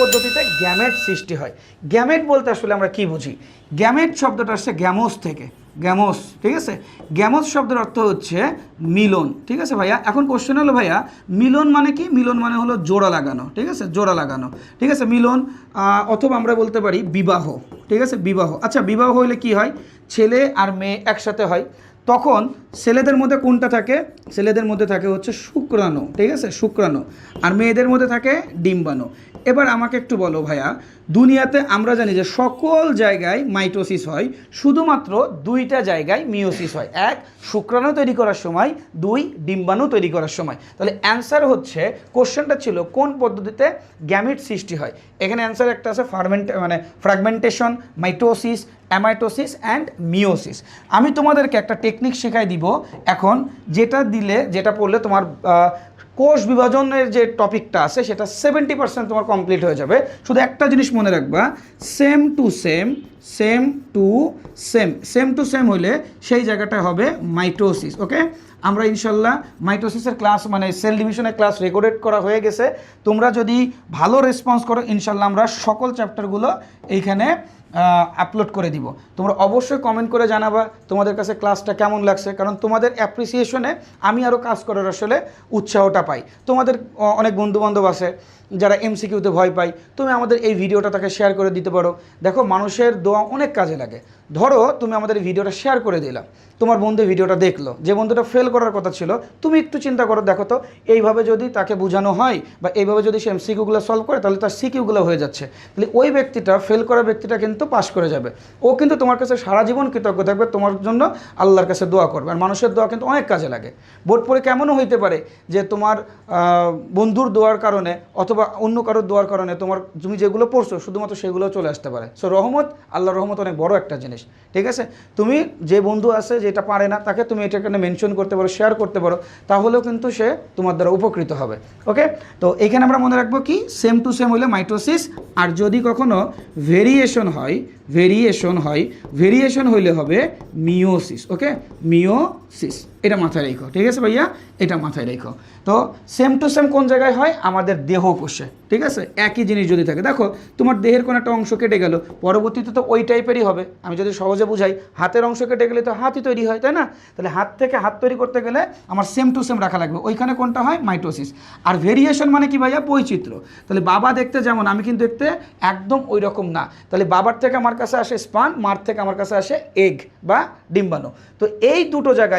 পদ্ধতিতে গ্যামেট সৃষ্টি হয়। গ্যামেট বলতে আসলে আমরা কি বুঝি? গ্যামেট শব্দটা আসছে গ্যামোস থেকে। গ্যামোস, ঠিক আছে? গ্যামোস শব্দের অর্থ হচ্ছে মিলন, ঠিক আছে ভাইয়া? এখন কোশ্চেন হলো ভাইয়া, মিলন মানে কি? মিলন মানে হলো জোড়া লাগানো, ঠিক আছে? জোড়া লাগানো। ঠিক আছে, মিলন অথবা আমরা বলতে পারি বিবাহ, ঠিক আছে? বিবাহ। আচ্ছা বিবাহ হইলে কি হয়? ছেলে আর মেয়ে একসাথে হয়। তখন ছেলেদের মধ্যে কোনটা থাকে? ছেলেদের মধ্যে থাকে হচ্ছে শুক্রাণু, ঠিক আছে? শুক্রাণু। আর মেয়েদের মধ্যে থাকে ডিম্বাণু। এবার আমাকে একটু বলো ভাইয়া, দুনিয়াতে আমরা জানি যে সকল জায়গায় মাইটোসিস হয়, শুধুমাত্র দুইটা জায়গায় মিওসিস হয়। এক, শুক্রাণু তৈরি করার সময়, দুই, ডিম্বাণু তৈরি করার সময়। তাহলে অ্যান্সার হচ্ছে, কোশ্চেনটা ছিল, কোন পদ্ধতিতে গ্যামিট সৃষ্টি হয়? এখানে অ্যান্সার একটা আছে, ফার্মেন্ট মানে fragmentation mitosis amitosis and meiosis আমি তোমাদেরকে একটা টেকনিক শেখাই দিব এখন, যেটা দিলে, যেটা পড়লে তোমার কোষ বিভাজনের যে টপিকটা আছে, সেটা সেভেন্টি পার্সেন্ট তোমার কমপ্লিট হয়ে যাবে। শুধু একটা জিনিস মনে রাখবা same to same same to same same to same হইলে সেই জায়গাটা হবে মাইটোসিস ওকে আমরা ইনশাল্লাহ মাইটোসিসের ক্লাস মানে সেল ডিভিশনের ক্লাস রেকর্ডেড করা হয়ে গেছে। তোমরা যদি ভালো রেসপন্স করো, ইনশাল্লাহ আমরা সকল চ্যাপ্টারগুলো এইখানে আপলোড করে দিব। তোমরা অবশ্যই কমেন্ট করে জানাবা তোমাদের কাছে ক্লাসটা কেমন লাগছে, কারণ তোমাদের অ্যাপ্রিসিয়েশনে আমি আরও কাজ করার আসলে উৎসাহটা পাই। তোমাদের অনেক বন্ধুবান্ধব আছে, যারা এমসিকিউতে ভয় পায়, তুমি আমাদের এই ভিডিওটা তাকে শেয়ার করে দিতে পারো। দেখো, মানুষের দোয়া অনেক কাজে লাগে। ধরো তুমি আমাদের ভিডিওটা শেয়ার করে দিলাম তোমার বন্ধু ভিডিওটা দেখল। যে বন্ধুটা ফেল করার কথা ছিল, তুমি একটু চিন্তা করো, দেখো তো, এইভাবে যদি তাকে বোঝানো হয় বা এইভাবে যদি সে এমসিকিউগুলো সলভ করে, তাহলে তার সিকিউগুলো হয়ে যাচ্ছে। তাহলে ওই ব্যক্তিটা ফেল করা ব্যক্তিটা কিন্তু পাশ করে যাবে। ও কিন্তু তোমার কাছে সারা জীবন কৃতজ্ঞ থাকবে, তোমার জন্য আল্লাহর কাছে দোয়া করবে। আর মানুষের দোয়া কিন্তু অনেক কাজে লাগে। বোর্ড পরীক্ষা কেমনও হইতে পারে যে তোমার বন্ধুর দোয়ার কারণে অথবা অন্য কারোর দোয়ার কারণে তোমার তুমি যেগুলো পড়ছো, শুধুমাত্র সেগুলো চলে আসতে পারে। সো রহমত আল্লাহর রহমত অনেক বড় একটা জিনিস। ঠিক আছে? তুমি যে বন্ধু আছে যেটা পারে না, তাকে তুমি এটা এখানে মেনশন করতে পারো শেয়ার করতে পারো, তাহলেও কিন্তু সে তোমার দ্বারা উপকৃত হবে। ওকে তো এখানে আমরা মনে রাখব কি? সেম টু সেম হলে মাইটোসিস আর যদি কখনো ভেরিয়েশন হয় ভেরিয়েশন হয়। ভেরিয়েশন হইলে হবে মিওসিস ওকে মিওসিস এটা মাথায় রেখো, ঠিক আছে ভাইয়া? এটা মাথায় রেখো। তো সেম টু সেম কোন জায়গায় হয়? আমাদের দেহ কোষে, ঠিক আছে? একই জিনিস যদি থাকে। দেখো, তোমার দেহের কোনো একটা অংশ কেটে গেল, পরবর্তীতে তো ওই টাইপেরই হবে। আমি যদি সহজে বুঝাই, হাতের অংশ কেটে গেলে তো হাতই তৈরি হয়, তাই না? তাহলে হাত থেকে হাত তৈরি করতে গেলে আমার সেম টু সেম রাখা লাগবে। ওইখানে কোনটা হয়? মাইটোসিস। আর ভেরিয়েশন মানে কি ভাইয়া? বৈচিত্র্য। তাহলে বাবা দেখতে যেমন, আমি কিন্তু দেখতে একদম ওই রকম না। তাহলে বাবার থেকে আমার কাছে আসে স্পান মার থেকে আমার কাছে আসে এগ বা ডিম্বাণু। তো এই দুটো জায়গায়